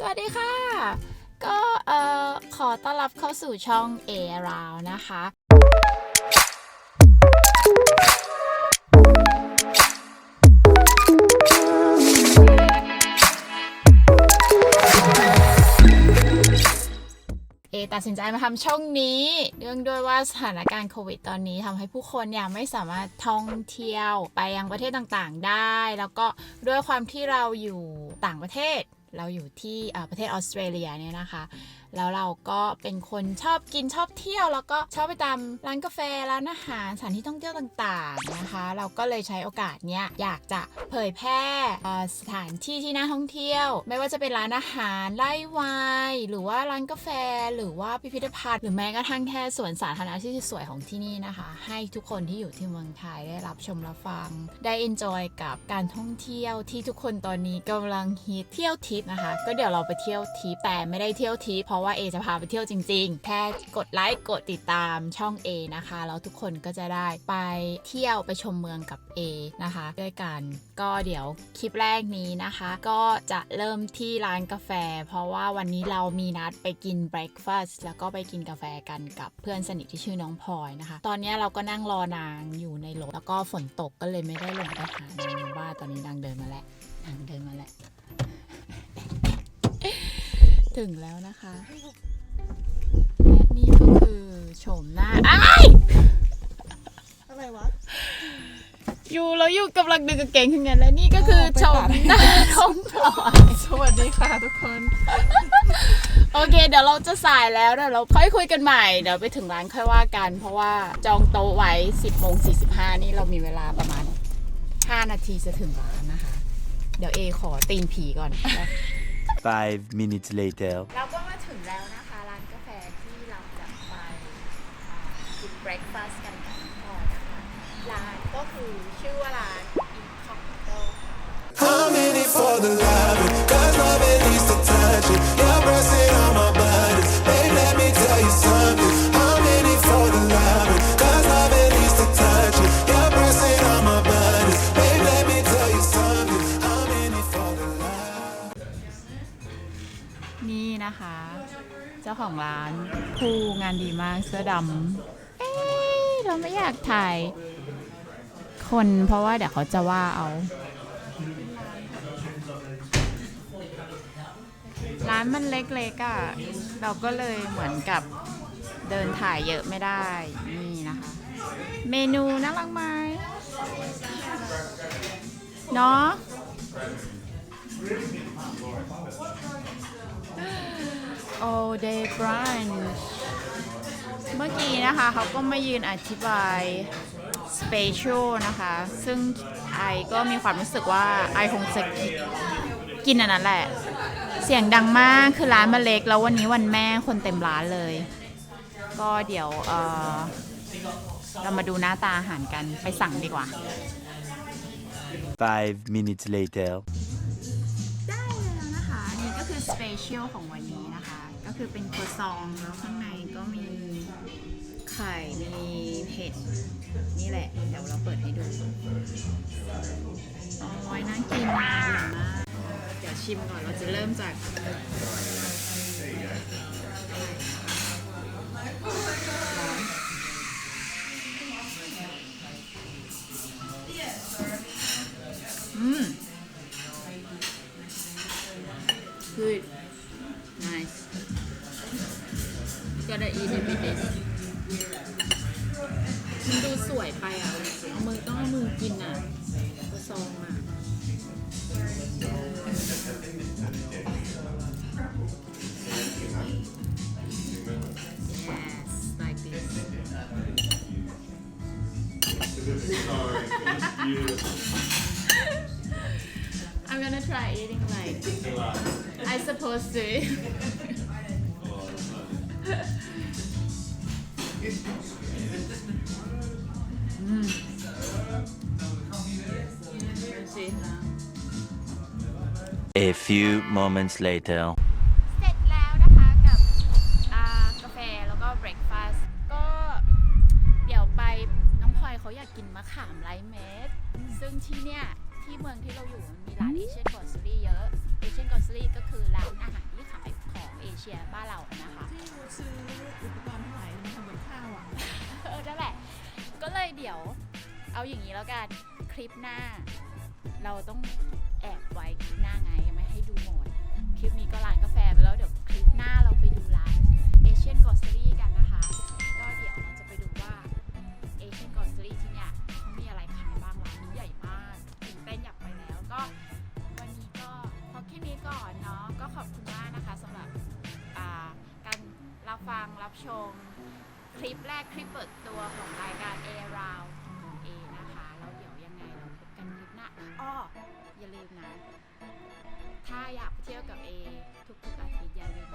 สวัสดีค่ะ ก็เอ่อขอต้อนรับเข้าสู่ช่อง A r o u n d นะคะ เอตัดสินใจมาทำช่องนี้ เนื่องด้วยว่าสถานการณ์โควิดตอนนี้ทำให้ผู้คนเนี่ยไม่สามารถท่องเที่ยวไปยังประเทศต่างๆได้ แล้วก็ด้วยความที่เราอยู่ต่างประเทศ เราอยู่ที่ประเทศออสเตรเลียเนี่ยนะคะ แล้วเราก็เป็นคนชอบกินชอบเที่ยว แล้วก็ชอบไปตามร้านกาแฟร้านอาหารสถานที่ท่องเที่ยวต่างๆนะคะ เราก็เลยใช้โอกาสเนี้ยอยากจะเผยแพร่สถานที่ที่น่าท่องเที่ยว ไม่ว่าจะเป็นร้านอาหารไร่ไวน์หรือว่าร้านกาแฟ หรือว่าพิพิธภัณฑ์หรือแม้กระทั่งแค่สวนสาธารณะที่สวยของที่นี่นะคะ ให้ทุกคนที่อยู่ที่เมืองไทยได้รับชมรับฟัง ได้ enjoy กับการท่องเที่ยวที่ทุกคนตอนนี้กำลังฮิตเที่ยวทิปนะคะ ก็เดี๋ยวเราไปเที่ยวทิปแต่ไม่ได้เที่ยวทิปเพราะว่าเอจะพาไปเที่ยวจริง ๆ แค่กดไลค์กดติดตามช่อง A นะคะ แล้วทุกคนก็จะได้ไปเที่ยวไปชมเมืองกับ A นะคะ ด้วยกันก็เดี๋ยวคลิปแรกนี้นะคะ ก็จะเริ่มที่ร้านกาแฟ เพราะว่าวันนี้เรามีนัดไปกินเบร a ฟาสต์แล้วก็ไปกินกาแฟกันกับเพื่อนสนิทที่ชื่อน้องพลอยนะคะ ตอนนี้เราก็นั่งรอนางอยู่ในรถแล้วก็ฝนตกก็เลยไม่ได้ลงไปหานางว่าตอนนี้นางเดินมาแล้วนางเดินมาแล้ว ถึงแล้วนะคะและนี่ก็คือโฉมหน้าอ้ายอะไรวะ อยู่แล้วอยู่กำลังดึงกางเกงขึ้นไงและนี่ก็คือเออไปโฉมตัดหน้าน้องพลอยสวัสดีค่ะทุกคน โอเค เดี๋ยวเราจะสายแล้วเดี๋ยวเราค่อยคุยกันใหม่ เดี๋ยวไปถึงร้านค่อยว่ากัน เพราะว่าจองโต๊ะไว้ 10โมง45 นี่เรามีเวลาประมาณ 5 นาทีจะถึงร้านนะคะ เดี๋ยวเอขอตีนผีก่อน Five minutes later. เราก็มาถึงแล้วนะคะ ร้านกาแฟที่เราจะไปอ่ากินเบรคฟาสต์กันกับน้องพลอยนะคะ ร้านก็คือชื่อว่าร้าน Incognito ค่ะ I'm in it for the loving, cause loving needs to touch it. นี่นะคะ เจ้าของร้านผู้งานดีมากเสื้อดำเอ๊เราไม่อยากถ่าย คนเพราะว่าเดี๋ยวเขาจะว่าเอา ร้านมันเล็กๆอะ่ะ เราก็เลยเหมือนกับเดินถ่ายเยอะไม่ได้ นี่นะคะ เมนูน่ารักไหมเนาะ all day brunch เมื่อกี้นะคะเขาก็มายืนอธิบาย special นะคะ ซึ่งไอก็มีความรู้สึกว่าไอคงจะกินอันนั้นแหละ เสียงดังมากคือร้านมันเล็ก แล้ววันนี้วันแม่คนเต็มร้านเลย ก็เดี๋ยวเออเรามาดูหน้าตาอาหารกันไปสั่งดีกว่า Five minutes later. สเปเชียลของวันนี้นะคะ ก็คือเป็นครัวซองแล้วข้างในก็มีไข่ มีเห็ด นี่แหละ เดี๋ยวเราเปิดให้ดูโอ้ยน่ากินมากเดี๋ยวชิมก่อนเราจะเริ่มจาก กระดาอีเดมิเดสมันดูสวยไปอะเอามือต้องเอามือกินอะกูซองอะ I'm gonna try eating like I supposed to mm. See. A few moments later. เสร็จแล้วนะคะกับอ่ากาแฟแล้วก็เบรคฟาสต์ก็เดี๋ยวไปน้องพลอยเขาอยากกินมะขามไร้เม็ดซึ่งที่เนี่ย ที่เมืองที่เราอยู่มันมีร้านเอเชียนกอสซี่เยอะเอเชียนกอสซี่ก็คือร้านอาหาร ชียบ้านเรานะคะ ที่ยูซื้ออุปกรณ์ทั้งหลายมาทำกับข้าวอะ เออนั่นแหละ ก็เลยเดี๋ยวเอาอย่างนี้แล้วกัน คลิปหน้า เราต้องแอบไว้คลิปหน้า ชมคลิปแรกคลิปเปิดตัวของรายการ A Round ของ A นะคะแล้วเดี๋ยวยังไงเราพบกันคลิปหน้าอ้ออย่าลืมนะ ถ้าอยากไปเที่ยวกับ A ทุกๆอาทิตย์อย่าลืม